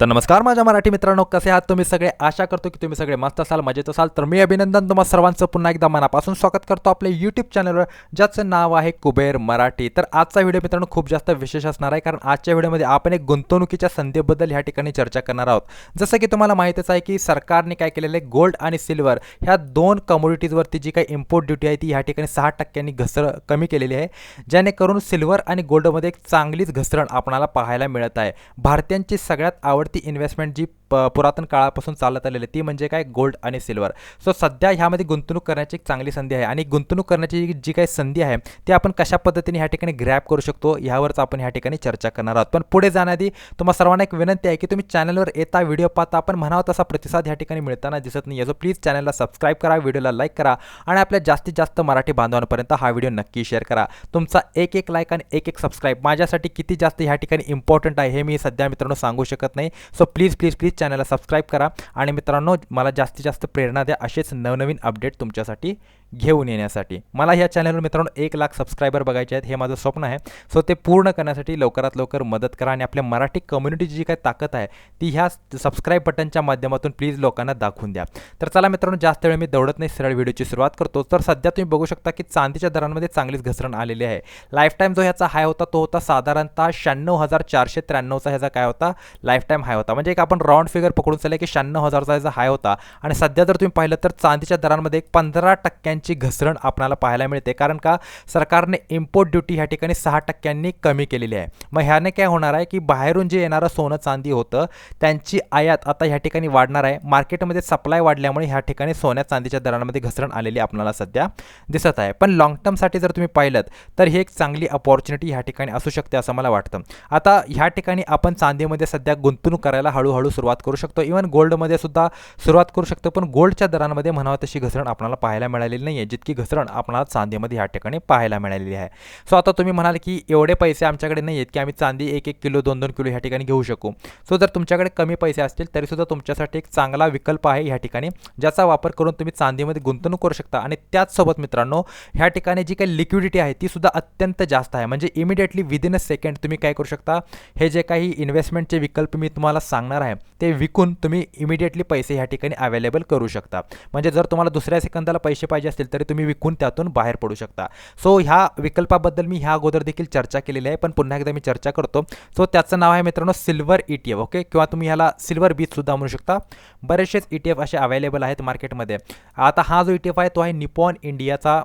तर नमस्कार माझ्या मराठी मित्रांनो कसे आहात तुम्ही सगळे? आशा करतो की तुम्ही सगळे मस्त असाल मजेत असाल. तर मी अभिनंदन तुम्हाला सर्वांचं. पुन्हा एकदा मनापासून स्वागत करतो आपल्या यूट्यूब चॅनलवर ज्याचं नाव आहे कुबेर मराठी. तर आजचा व्हिडिओ मित्रांनो खूप जास्त विशेष असणार आहे कारण आजच्या व्हिडिओमध्ये आपण एक गुंतवणुकीच्या संधीबद्दल ह्या ठिकाणी चर्चा करणार आहोत. जसं की तुम्हाला माहितीच आहे की सरकारने काय केलेलं आहे गोल्ड आणि सिल्वर ह्या दोन कमोडिटीजवरती जी काही इम्पोर्ट ड्युटी आहे ती ह्या ठिकाणी सहा टक्क्यांनी घसर कमी केलेली आहे. जेणेकरून सिल्वर आणि गोल्डमध्ये एक चांगलीच घसरण आपणाला पाहायला मिळत आहे. भारतीयांची सगळ्यात आवड आवडती इन्व्हेस्टमेंट जी प पुरातन काळापासून चालत आलेली आहे ती म्हणजे काय? गोल्ड आणि सिल्वर सो सध्या ह्यामध्ये गुंतवणूक करण्याची एक चांगली संधी आहे आणि गुंतवणूक करण्याची जी काही संधी आहे ती आपण कशा पद्धतीने ह्या ठिकाणी ग्रॅप करू शकतो ह्यावरच आपण ह्या ठिकाणी चर्चा करणार आहोत. पण पुढे जाण्याआधी तुम्हाला सर्वांना एक विनंती आहे की तुम्ही चॅनलवर येता व्हिडिओ पाहता आपण म्हणावं तसा प्रतिसाद ह्या ठिकाणी मिळताना दिसत नाही आहे सो प्लीज चॅनलला सबस्क्राईब करा व्हिडिओला लाईक करा आणि आपल्या जास्तीत जास्त मराठी बांधवांपर्यंत हा व्हिडिओ नक्की शेअर करा. तुमचा एक एक लाईक आणि एक एक सबस्क्राईब माझ्यासाठी किती जास्त ह्या ठिकाणी इम्पॉर्टंट आहे हे मी सध्या मित्रांनो सांगू शकत नाही. सो प्लीज प्लीज प्लीज चॅनलला सबस्क्राईब करा. आणि मित्रांनो मला जास्तीत जास्त प्रेरणा द्या असेच नवनवीन अपडेट तुमच्यासाठी. घेऊन येण्यासाठी. मला ह्या चॅनलवर मित्रांनो एक लाख सबस्क्रायबर बघायचे आहेत हे माझं स्वप्न आहे. सो ते पूर्ण करण्यासाठी लवकरात लवकर मदत करा आणि आपल्या मराठी कम्युनिटीची जी काही ताकद आहे ती ह्या सबस्क्राईब बटनच्या माध्यमातून प्लीज लोकांना दाखवून द्या. तर चला मित्रांनो जास्त वेळ मी दौडत नाही सरळ व्हिडिओची सुरुवात करतो. तर सध्या तुम्ही बघू शकता की चांदीच्या दरांमध्ये चांगलीच घसरण आलेली आहे. लाईफ टाईम जो ह्याचा हाय होता तो होता साधारणतः शहाण्णव हजार चारशे त्र्याण्णवचा ह्याचा काय होता? लाईफ टाईम हाय होता. म्हणजे एक आपण राऊंड फिगर पकडून चालले की शहाण्णव हजारचा ह्याचा हाय होता. आणि सध्या जर तुम्ही पाहिलं तर चांदीच्या दरांमध्ये एक पंधरा टक्क्यांची घसरण आपल्याला पाहायला मिळते. कारण का? सरकारने इम्पोर्ट ड्युटी ह्या ठिकाणी सहा टक्क्यांनी कमी केलेली आहे. मग ह्याने काय होणार आहे की बाहेरून जे येणारं सोनं चांदी होतं त्यांची आयात आता ह्या ठिकाणी वाढणार आहे. मार्केटमध्ये सप्लाय वाढल्यामुळे ह्या ठिकाणी सोन्या चांदीच्या दरांमध्ये घसरण आलेली आपल्याला सध्या दिसत आहे. पण लॉंग टर्मसाठी जर तुम्ही पाहिलं तर ही एक चांगली अपॉर्च्युनिटी ह्या ठिकाणी असू शकते असं मला वाटतं. आता ह्या ठिकाणी आपण चांदीमध्ये सध्या गुंतवणूक करायला हळूहळू सुरुवात करू शकतो. इव्हन गोल्डमध्ये सुद्धा सुरुवात करू शकतो. पण गोल्डच्या दरांमध्ये म्हणावं तशी घसरण आपल्याला पाहायला मिळालेली नाही आहे जितकी घसरण आपणाला चांदीमध्ये ह्या ठिकाणी पाहायला मिळालेली आहे. सो आता तुम्ही म्हणाल की एवढे पैसे आमच्याकडे नाही आहेत की आम्ही चांदी एक एक किलो दोन दोन किलो ह्या ठिकाणी घेऊ शकू. सो जर तुमच्याकडे कमी पैसे असतील तरीसुद्धा तुमच्यासाठी एक चांगला विकल्प आहे ह्या ठिकाणी ज्याचा वापर करून तुम्ही चांदीमध्ये गुंतवणूक करू शकता. आणि त्याचसोबत मित्रांनो ह्या ठिकाणी जी काही लिक्विडिटी आहे ती सुद्धा अत्यंत जास्त आहे. म्हणजे इमिडिएटली विदिन अ सेकंड तुम्ही काय करू शकता हे जे काही इन्व्हेस्टमेंटचे विकल्प मी तुम्हाला सांगणार आहे ते विकून तुम्ही इमिडिएटली पैसे ह्या ठिकाणी अवेलेबल करू शकता. म्हणजे जर तुम्हाला दुसऱ्या सेकंदाला पैसे पाहिजे असतील तरी तुम्ही विकून त्यातून बाहेर पडू शकता. सो ह्या विकल्पाबद्दल मी ह्या अगोदर देखील चर्चा केलेली आहे पण पुन्हा एकदा मी चर्चा करतो. सो त्याचं नाव आहे मित्रांनो silver E T F okay किंवा तुम्ही ह्याला सिल्वर बीच सुद्धा म्हणू शकता. बरेचसेच ई टी एफ असे अवेलेबल आहेत मार्केटमध्ये आता हा जो ई टी एफ आहे तो आहे निपॉन इंडियाचा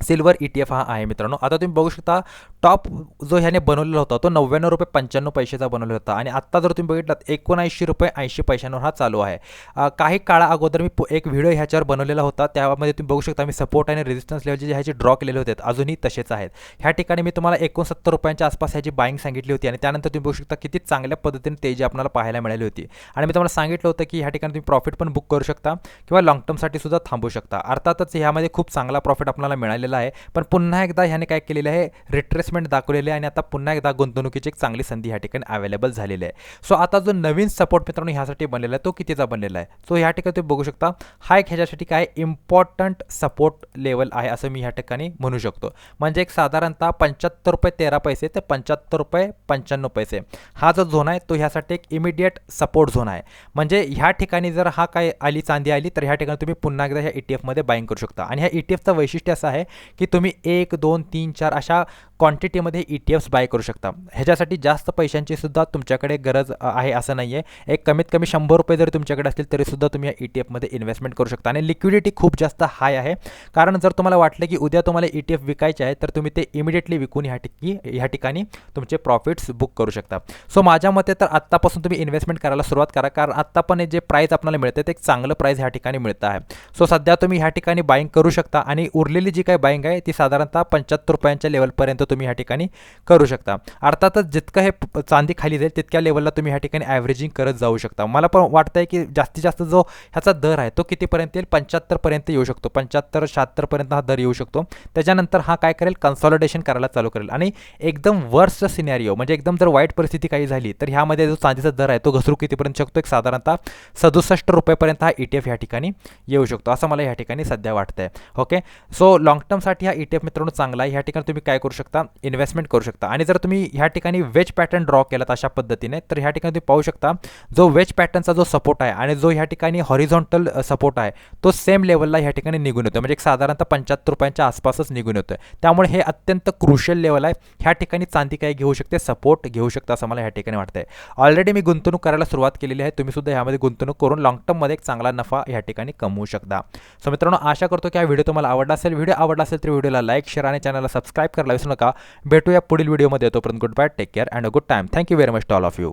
सिल्वर ई टी एफ हा आहे मित्रांनो. आता तुम्ही बघू शकता टॉप जो ह्याने बनवलेला होता तो नव्याण्णव रुपये पंच्याण्णव पैशाचा बनवलेला होता. आणि आत्ता जर तुम्ही बघितलात एकोणऐंशी रुपये ऐंशी पैशांवर हा चालू आहे. काही काळा अगोदर मी एक व्हिडिओ ह्याच्यावर बनवलेला होता. त्यामध्ये तुम्ही बघू शकता मी सपोर्ट आणि रेजिस्टन्स लेवलचे जे ह्याचे ड्रॉ केलेले होते अजूनही तसेच आहेत. ह्या ठिकाणी मी तुम्हाला एकोणसत्तर रुपयांच्या आसपास ह्याची बाईंग सांगितली होती आणि त्यानंतर तुम्ही बघू शकता किती चांगल्या पद्धतीने तेजी आपल्याला पाहायला मिळाली होती. आणि मी तुम्हाला सांगितलं होतं की ह्या ठिकाणी तुम्ही प्रॉफिट पण बुक करू शकता किंवा लॉंग टर्मसाठी सुद्धा थांबू शकता. अर्थातच ह्यामध्ये खूप चांगला प्रॉफिट आपल्याला मिळालेला आहे. पण पुन्हा एकदा ह्याने काय केलेलं आहे? रिट्रेसमेंट दाखवलेले आहे आणि आता पुन्हा एकदा गुंतवणुकीची एक चांगली संधी ह्या ठिकाणी अवेलेबल झालेली आहे. सो आता जो नवीन सपोर्ट मित्रांनो ह्यासाठी बनलेला आहे तो कितीचा बनलेला आहे? सो ह्या ठिकाणी तुम्ही बघू शकता हा एक ह्याच्यासाठी काय इम्पॉर्टंट सपोर्ट लेवल आहे असं मी ह्या ठिकाणी म्हणू शकतो. म्हणजे एक साधारणतः पंच्याहत्तर रुपये तेरा पैसे ते पंच्याहत्तर रुपये पंच्याण्णव पैसे. हा जो झोन आहे तो ह्यासाठी एक इमिडिएट सपोर्ट झोन आहे. म्हणजे ह्या ठिकाणी जर हा काय आली चांदी आली तर ह्या ठिकाणी तुम्ही पुन्हा एकदा ह्या ई टी एफमध्ये बाईंग करू शकता. आणि ह्या ई टी एफचं वैशिष्ट्य असं आहे की तुम्ही एक दोन तीन चार अशा क्वांटिटीमध्ये ई टी एफ्स बाय करू शकता. ह्याच्यासाठी जास्त पैशांची सुद्धा तुमच्याकडे गरज आहे असं नाही आहे एक कमीत कमी शंभर रुपये जरी तुमच्याकडे असतील तरीसुद्धा तुम्ही या ई टी एफमध्ये इन्व्हेस्टमेंट करू शकता. आणि लिक्विडिटी खूप जास्त हाय आहे. कारण जर तुम्हाला वाटलं की उद्या तुम्हाला ई टी एफ विकायचे आहे तर तुम्ही ते इमिडिएटली विकून ह्या ठिकी ह्या ठिकाणी तुमचे प्रॉफिट्स बुक करू शकता. सो माझ्या मते तर आत्तापासून तुम्ही इन्व्हेस्टमेंट करायला सुरुवात करा. कारण आत्ता पण जे प्राईस आपल्याला मिळते ते एक चांगलं प्राईस ह्या ठिकाणी मिळतं आहे. सो सध्या तुम्ही ह्या ठिकाणी बाईंग करू शकता. आणि उरलेली जी काही बाईंग आहे ती साधारणतः पंच्याहत्तर रुपयांच्या लेवलपर्यंत तुम्ही ह्या ठिकाणी करू शकता. अर्थातच जितकं हे चांदी खाली जाईल तितक्या लेवलला तुम्ही ह्या ठिकाणी ॲव्हरेजिंग करत जाऊ शकता. मला पण वाटतं आहे की जास्तीत जास्त जो ह्याचा दर आहे तो कितीपर्यंत येईल? पंच्याहत्तरपर्यंत येऊ शकतो. पंच्याहत्तर शहात्तरपर्यंत हा दर येऊ शकतो. त्याच्यानंतर हा काय करेल? कन्सॉलिडेशन करायला चालू करेल. आणि एकदम वर्स्ट सिनेरिओ म्हणजे एकदम जर वाईट परिस्थिती काही झाली तर ह्यामध्ये जो चांदीचा दर आहे तो घसरू कितीपर्यंत शकतो? एक साधारणतः सदुसष्ट रुपयेपर्यंत हा ई टी एफ ह्या ठिकाणी येऊ शकतो. असं मला ह्या ठिकाणी सध्या वाटतं आहे ओके सो लाँग टर्मसाठी हा ई टी एफ मित्रांनो चांगला आहे. ह्या ठिकाणी तुम्ही काय करू शकता? इन्व्हेस्टमेंट करू शकता. आणि जर तुम्ही ह्या ठिकाणी वेज पॅटर्न ड्रॉ केलात अशा पद्धतीने तर ह्या ठिकाणी तुम्ही पाहू शकता जो वेज पॅटर्नचा जो सपोर्ट आहे आणि जो ह्या ठिकाणी हॉरिझॉन्टल सपोर्ट आहे तो सेम लेवलला ह्या ठिकाणी निघून येतो म्हणजे एक साधारणतः पंच्याहत्तर रुपयांच्या आसपासच निघून येतो त्यामुळे हे अत्यंत क्रुशियल लेवल आहे. ह्या ठिकाणी चांदी काय घेऊ शकते? सपोर्ट घेऊ शकता असं मला ह्या ठिकाणी वाटतंय. ऑलरेडी मी गुंतवणूक करायला सुरुवात केलेली आहे. तुम्ही सुद्धा ह्यामध्ये गुंतवणूक करून लॉंग टर्ममध्ये एक चांगला नफा ह्या ठिकाणी कमवू शकता. सो मित्रांनो आशा करतो की हा व्हिडिओ तुम्हाला आवडला असेल. व्हिडिओ आवडला असेल तर व्हिडिओला लाईक शेअर आणि चॅनलला सबस्क्राईब करायला विसरू नका. भेटूया पुढील व्हिडिओमध्ये. तोपर्यंत good bye take care and a good time. Thank you very much to all of you.